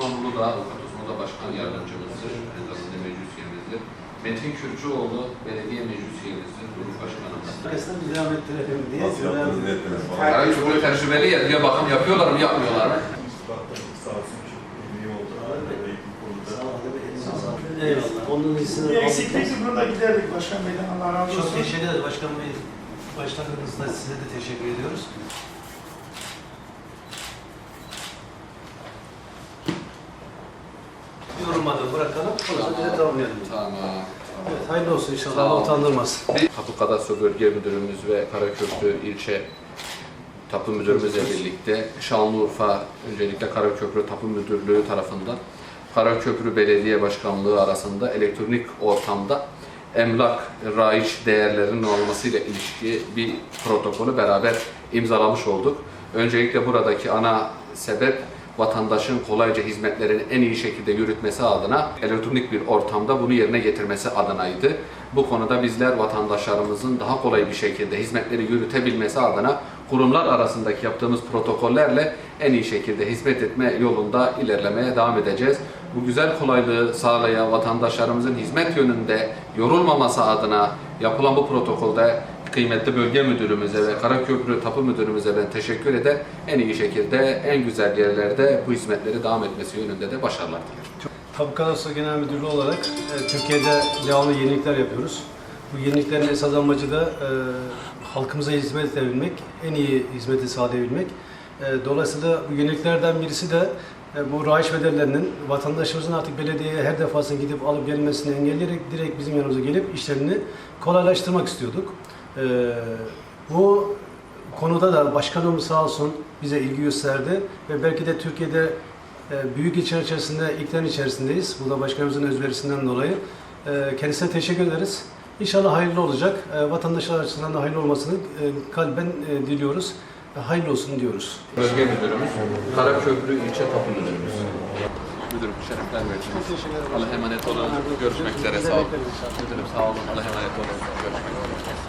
Osmanlı da Avukat da Başkan Yardımcımızdır. Zamanda meclis üyemizdir. Metin Kürcüoğlu Belediye Meclis Üyemizdir. Grup Başkanımız. Arkadaşlar bir devam ettirelim diye. Nasıl yaptınız ne ettiniz falan. Yani çok böyle tecrübeli ya. Diye bakalım yapıyorlar mı yapmıyorlar mı? Sağ olsun çok iyi oldu. Bu konuda. Sağ olun, elinize sağlık. Eyvallah. Onun iyisini eksiklikti bunu da giderdik Başkan Bey'den Allah razı olsun. Çok teşekkür ederiz Başkan Bey. Başkanımızla size de teşekkür ediyoruz. Yorulmadan bırakalım. Sonra bize tamamlayalım. Tamam. Evet, hayırlı olsun inşallah. Sağ Allah. Tapu Kadastro Bölge Müdürümüz ve Karaköprü İlçe Tapu Müdürümüzle birlikte Şanlıurfa öncelikle Karaköprü Tapu Müdürlüğü tarafından Karaköprü Belediye Başkanlığı arasında elektronik ortamda emlak raiç değerlerinin olmasıyla ilişki bir protokolü beraber imzalamış olduk. Öncelikle buradaki ana sebep vatandaşın kolayca hizmetlerini en iyi şekilde yürütmesi adına elektronik bir ortamda bunu yerine getirmesi adınaydı. Bu konuda bizler vatandaşlarımızın daha kolay bir şekilde hizmetleri yürütebilmesi adına kurumlar arasındaki yaptığımız protokollerle en iyi şekilde hizmet etme yolunda ilerlemeye devam edeceğiz. Bu güzel kolaylığı sağlayan vatandaşlarımızın hizmet yönünde yorulmaması adına yapılan bu protokolde kıymetli bölge müdürümüze ve Karaköprü Tapu Müdürümüze ben teşekkür eder. En iyi şekilde, en güzel yerlerde bu hizmetleri devam etmesi yönünde de başarılar dilerim. Tapu Kadastro Genel Müdürlüğü olarak e, Türkiye'de devamlı yenilikler yapıyoruz. Bu yeniliklerin esas amacı da e, halkımıza hizmet edebilmek, en iyi hizmeti sağlayabilmek. E, dolayısıyla bu yeniliklerden birisi de e, bu rayiç bedellerinin vatandaşımızın artık belediyeye her defasında gidip alıp gelmesini engelleyerek direkt bizim yanımıza gelip işlerini kolaylaştırmak istiyorduk. E, bu konuda da başkanımız sağ olsun bize ilgi gösterdi ve belki de Türkiye'de e, büyük içer içerisinde, ilklerin içerisindeyiz. Bu da başkanımızın özverisinden dolayı. E, Kendisine teşekkür ederiz. İnşallah hayırlı olacak. E, Vatandaşlar açısından da hayırlı olmasını e, kalben e, diliyoruz. E, Hayırlı olsun diyoruz. Bölge Müdürümüz, Karaköprü İlçe Tapu Müdürümüz. Müdürüm şerefler verdiniz. Teşekkür ederim. Allah'a emanet olun. Görüşmek üzere. Sağ olun. Müdürüm sağ olun. Allah'a emanet olun. Görüşmek üzere.